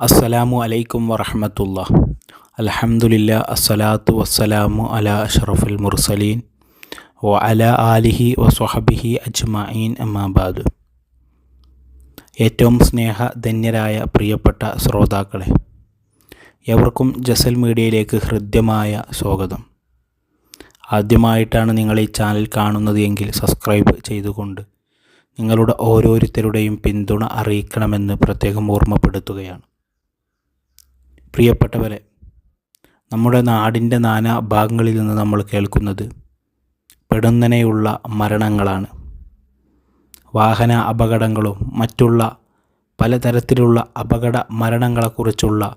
അസ്സലാമു അലൈക്കും വറഹമത്തുള്ള അലഹമുല്ല അസ്സലാത്തു വസ്സലാമു അല അഷറഫുൽ മുർസലീൻ. വ അല ആലിഹി വസ്വഹബിഹി അജ്മഈൻ അമ്മാബാദ് ഏറ്റവും സ്നേഹധന്യരായ പ്രിയപ്പെട്ട ശ്രോതാക്കളെ എവർക്കും ജസൽ മീഡിയയിലേക്ക് ഹൃദ്യമായ സ്വാഗതം. ആദ്യമായിട്ടാണ് നിങ്ങൾ ഈ ചാനൽ കാണുന്നത് എങ്കിൽ സബ്സ്ക്രൈബ് ചെയ്തുകൊണ്ട് നിങ്ങളുടെ ഓരോരുത്തരുടെയും പിന്തുണ അറിയിക്കണമെന്ന് പ്രത്യേകം ഓർമ്മപ്പെടുത്തുകയാണ്. പ്രിയപ്പെട്ടവരെ നമ്മുടെ നാടിന്റെ നാനാ ഭാഗങ്ങളിൽ നിന്ന് നമ്മൾ കേൾക്കുന്നത് പെടുന്നനെയുള്ള മരണങ്ങളാണ്. വാഹന അപകടങ്ങളും മറ്റുള്ള പലതരത്തിലുള്ള അപകട മരണങ്ങളെക്കുറിച്ചുള്ള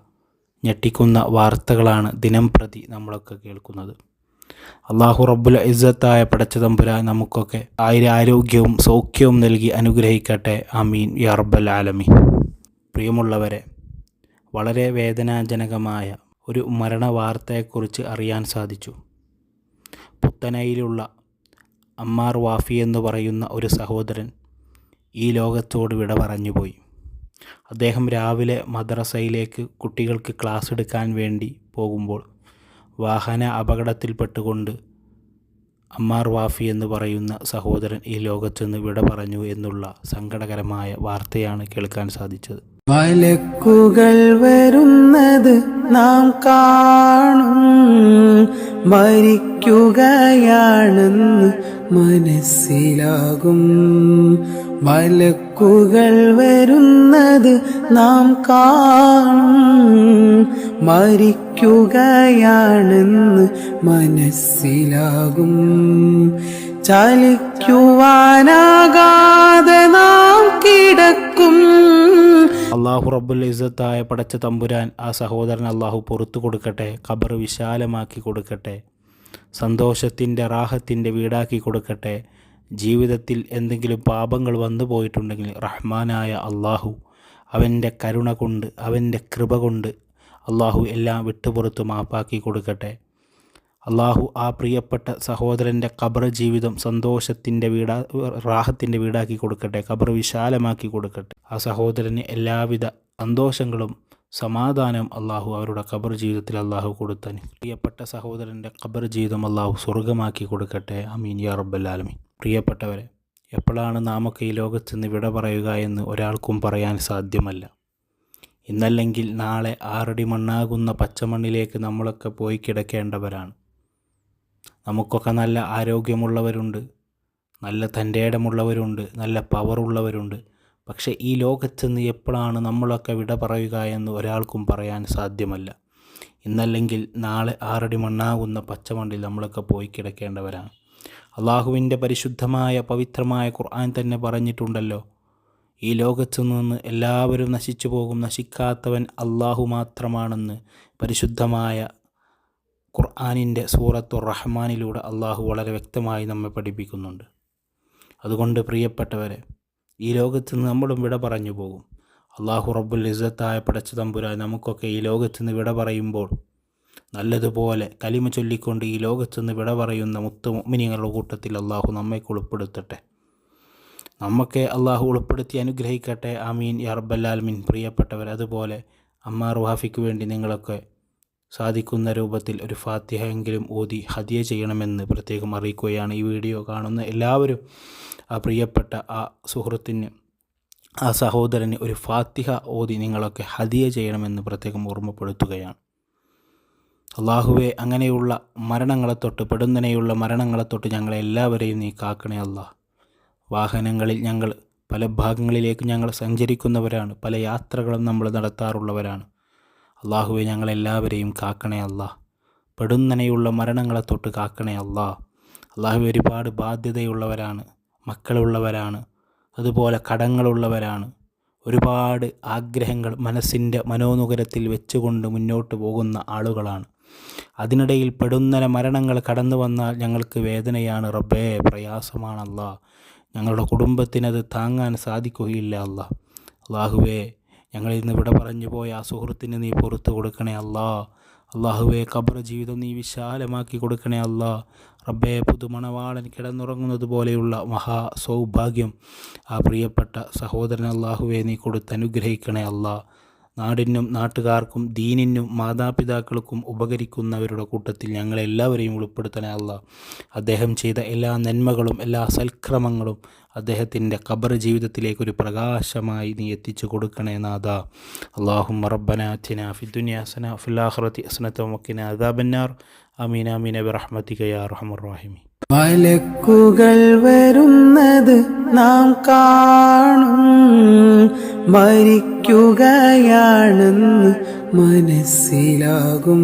ഞെട്ടിക്കുന്ന വാർത്തകളാണ് ദിനം പ്രതി നമ്മളൊക്കെ കേൾക്കുന്നത്. അള്ളാഹു റബ്ബുൽ ഇസ്സത്തായ പടച്ചതമ്പുരാൻ നമുക്കൊക്കെ ആയിരം ആരോഗ്യവും സൗഖ്യവും നൽകി അനുഗ്രഹിക്കട്ടെ. അമീൻ യാ റബ്ബൽ ആലമീൻ. പ്രിയമുള്ളവരെ വളരെ വേദനാജനകമായ ഒരു മരണ വാർത്തയെക്കുറിച്ച് അറിയാൻ സാധിച്ചു. പുത്തനയിലുള്ള അമ്മാർ വാഫി എന്ന് പറയുന്ന ഒരു സഹോദരൻ ഈ ലോകത്തോട് വിട പറഞ്ഞുപോയി അദ്ദേഹം രാവിലെ മദ്രസയിലേക്ക് കുട്ടികൾക്ക് ക്ലാസ് എടുക്കാൻ വേണ്ടി പോകുമ്പോൾ വാഹന അപകടത്തിൽപ്പെട്ടുകൊണ്ട് അമ്മാർ വാഫി എന്ന് പറയുന്ന സഹോദരൻ ഈ ലോകത്തു നിന്ന് വിട പറഞ്ഞു എന്നുള്ള സങ്കടകരമായ വാർത്തയാണ് കേൾക്കാൻ സാധിച്ചത്. മലക്കുകൾ വരുന്നത് നാം കാണും. മരിക്കുകയാണെന്ന് മനസ്സിലാകും. മലക്കുകൾ വരുന്നത് നാം കാണും. മരിക്കുകയാണെന്ന് മനസ്സിലാകും. ചലിക്കുവാനാകാതെ നാം കിടക്കും. അള്ളാഹു റബ്ബുൽ ഇസ്സത്തായ പടച്ച തമ്പുരാൻ ആ സഹോദരൻ അള്ളാഹു പുറത്തു കൊടുക്കട്ടെ ഖബർ വിശാലമാക്കി കൊടുക്കട്ടെ സന്തോഷത്തിന്റെ റാഹത്തിന്റെ വീടാക്കി കൊടുക്കട്ടെ ജീവിതത്തിൽ എന്തെങ്കിലും പാപങ്ങൾ വന്നു പോയിട്ടുണ്ടെങ്കിൽ റഹ്മാനായ അള്ളാഹു അവന്റെ കരുണ കൊണ്ട് അവന്റെ കൃപ കൊണ്ട് അള്ളാഹു എല്ലാം വിട്ടുപുറത്ത് മാപ്പാക്കി കൊടുക്കട്ടെ. അള്ളാഹു ആ പ്രിയപ്പെട്ട സഹോദരന്റെ ഖബർ ജീവിതം സന്തോഷത്തിന്റെ വീടാ റാഹത്തിന്റെ വീടാക്കി കൊടുക്കട്ടെ ഖബർ വിശാലമാക്കി കൊടുക്കട്ടെ. ആ സഹോദരന് എല്ലാവിധ സന്തോഷങ്ങളും സമാധാനം അള്ളാഹു അവരുടെ ഖബർ ജീവിതത്തിൽ അള്ളാഹു കൊടുത്തന് പ്രിയപ്പെട്ട സഹോദരന്റെ ഖബർ ജീവിതം അള്ളാഹു സ്വർഗമാക്കി കൊടുക്കട്ടെ. അമീൻ യാ റബ്ബല്ലാലമീൻ പ്രിയപ്പെട്ടവരെ എപ്പോഴാണ് നാമൊക്കെ ഈ ലോകത്ത് നിന്ന് വിട പറയുക എന്ന് ഒരാൾക്കും പറയാൻ സാധ്യമല്ല. ഇന്നല്ലെങ്കിൽ നാളെ ആറടി മണ്ണാകുന്ന പച്ചമണ്ണിലേക്ക് നമ്മളൊക്കെ പോയി കിടക്കേണ്ടവരാണ്. നമുക്കൊക്കെ നല്ല ആരോഗ്യമുള്ളവരുണ്ട് നല്ല തന്റെ ഇടമുള്ളവരുണ്ട് നല്ല പവറുള്ളവരുണ്ട്. പക്ഷേ ഈ ലോകത്ത് നിന്ന് എപ്പോഴാണ് നമ്മളൊക്കെ വിട പറയുക എന്ന് ഒരാൾക്കും പറയാൻ സാധ്യമല്ല. ഇന്നല്ലെങ്കിൽ നാളെ ആറടി മണ്ണാകുന്ന പച്ചമണ്ണിൽ നമ്മളൊക്കെ പോയി കിടക്കേണ്ടവരാണ്. അള്ളാഹുവിന്റെ പരിശുദ്ധമായ പവിത്രമായ ഖുർആൻ തന്നെ പറഞ്ഞിട്ടുണ്ടല്ലോ ഈ ലോകത്തു നിന്ന് എല്ലാവരും നശിച്ചു പോകും നശിക്കാത്തവൻ അള്ളാഹു മാത്രമാണെന്ന്. പരിശുദ്ധമായ ഖുർആാനിന്റെ സൂറത്തു റഹ്മാനിലൂടെ അള്ളാഹു വളരെ വ്യക്തമായി നമ്മെ പഠിപ്പിക്കുന്നുണ്ട്. അതുകൊണ്ട് പ്രിയപ്പെട്ടവരെ ഈ ലോകത്ത് നിന്ന് നമ്മളും വിട പറഞ്ഞു പോകും. അള്ളാഹു റബ്ബുൽ ഇസ്സത്തായ പടച്ച തമ്പുരാൻ നമുക്കൊക്കെ ഈ ലോകത്ത് നിന്ന് വിട പറയുമ്പോൾ നല്ലതുപോലെ കലിമ ചൊല്ലിക്കൊണ്ട് ഈ ലോകത്ത് നിന്ന് വിട പറയുന്ന മുത്തു കൂട്ടത്തിൽ അള്ളാഹു നമ്മെ ഉൾപ്പെടുത്തട്ടെ. നമുക്ക് അള്ളാഹു ഉൾപ്പെടുത്തി അനുഗ്രഹിക്കട്ടെ. ആമീൻ. യാ മീൻ പ്രിയപ്പെട്ടവർ അതുപോലെ അമ്മാർ വാഫിക്ക് വേണ്ടി നിങ്ങളൊക്കെ സാധിക്കുന്ന രൂപത്തിൽ ഒരു ഫാത്തിഹ എങ്കിലും ഓതി ഹദിയ ചെയ്യണമെന്ന് പ്രത്യേകം അറിയിക്കുകയാണ് ഈ വീഡിയോ കാണുന്ന എല്ലാവരും. ആ പ്രിയപ്പെട്ട ആ സുഹൃത്തിന് ആ സഹോദരന് ഒരു ഫാത്തിഹ ഓതി നിങ്ങളൊക്കെ ഹദിയ ചെയ്യണമെന്ന് പ്രത്യേകം ഓർമ്മപ്പെടുത്തുകയാണ്. അള്ളാഹുവെ അങ്ങനെയുള്ള മരണങ്ങളെ തൊട്ട് പെടുന്നനെയുള്ള മരണങ്ങളെ തൊട്ട് ഞങ്ങളെ എല്ലാവരെയും നീ കാക്കണേ അല്ല. വാഹനങ്ങളിൽ ഞങ്ങൾ പല ഭാഗങ്ങളിലേക്ക് ഞങ്ങൾ സഞ്ചരിക്കുന്നവരാണ് പല യാത്രകളും നമ്മൾ നടത്താറുള്ളവരാണ്. അള്ളാഹുവെ ഞങ്ങളെല്ലാവരെയും കാക്കണേ അല്ലാ. പെടുന്നനെയുള്ള മരണങ്ങളെ തൊട്ട് കാക്കണേ അല്ലാ. അള്ളാഹു ഒരുപാട് ബാധ്യതയുള്ളവരാണ് മക്കളുള്ളവരാണ് അതുപോലെ കടങ്ങളുള്ളവരാണ്. ഒരുപാട് ആഗ്രഹങ്ങൾ മനസ്സിന്റെ മനോനുകരത്തിൽ വെച്ചുകൊണ്ട് മുന്നോട്ട് പോകുന്ന ആളുകളാണ്. അതിനിടയിൽ പെടുന്നന മരണങ്ങൾ കടന്നു വന്നാൽ ഞങ്ങൾക്ക് വേദനയാണ് റബ്ബേ പ്രയാസമാണല്ല. ഞങ്ങളുടെ കുടുംബത്തിനത് താങ്ങാൻ സാധിക്കുകയില്ല അല്ല. അള്ളാഹുവേ ഞങ്ങളിൽ ഇന്ന് ഇവിടെ പറഞ്ഞു പോയ ആ സുഹൃത്തിന് നീ പുറത്തു കൊടുക്കണേ അല്ലാ. അള്ളാഹുവെ ഖബർ ജീവിതം നീ വിശാലമാക്കി കൊടുക്കണേ അല്ലാ. റബ്ബെ പുതുമണവാളൻ കിടന്നുറങ്ങുന്നത് പോലെയുള്ള മഹാ സൗഭാഗ്യം. ആ പ്രിയപ്പെട്ട സഹോദരൻ അള്ളാഹുവെ നീ കൊടുത്ത് അനുഗ്രഹിക്കണേ അല്ലാ. നാടിനും നാട്ടുകാർക്കും ദീനിനും മാതാപിതാക്കൾക്കും ഉപകരിക്കുന്നവരുടെ കൂട്ടത്തിൽ ഞങ്ങളെല്ലാവരെയും ഉൾപ്പെടുത്തണേ അല്ല. അദ്ദേഹം ചെയ്ത എല്ലാ നന്മകളും എല്ലാ സൽക്രമങ്ങളും അദ്ദേഹത്തിന്റെ ഖബർ ജീവിതത്തിലേക്ക് ഒരു പ്രകാശമായി നീ എത്തിച്ചു കൊടുക്കണേ നാഥ. അള്ളാഹും റബ്ബനാഥിന അത്തിന ഫിദ്ദുനിയാസന ഫില്ലാഹ്റത്തി അസ്നത്ത മക്കിന അദാബന്നാർ. അമീൻ അമീന ബിറഹ്മത്തിക യാ റഹ്മർ റഹീമി മലക്കുകൾ വരുന്നത് നാം കാണും. മരിക്കുകയാണെന്ന് മനസ്സിലാകും.